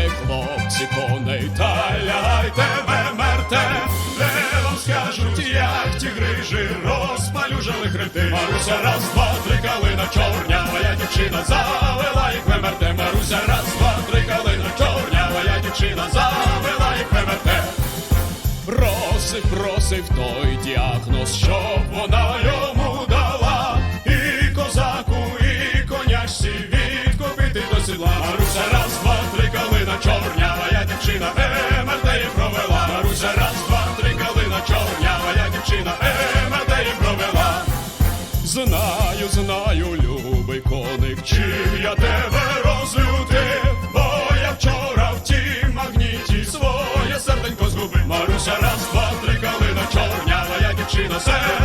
хлопці коней, та лягайте, вемерте, де вам скажуть, як ті грижі розпалюжили хребти. Маруся, раз, два, три, калина чорня, моя дівчина завела їх вемерте. Маруся, раз, два, три, калина чорня, моя дівчина завела їх вемерте. Просив, просив той діагноз, щоб вона йому дала і козаку, і конячці відкупити до сідла. Маруся, раз, два, три, калина чорня, моя дівчина емертеї провела. Маруся, раз, два, три, калина чорня, моя дівчина емертеї провела. Знаю, знаю, любий коник, чим я тебе розлютив, бо я вчора в тім магніті своє серденько згубив. Маруся, раз, два, три, калина чорня, моя дівчина забрала.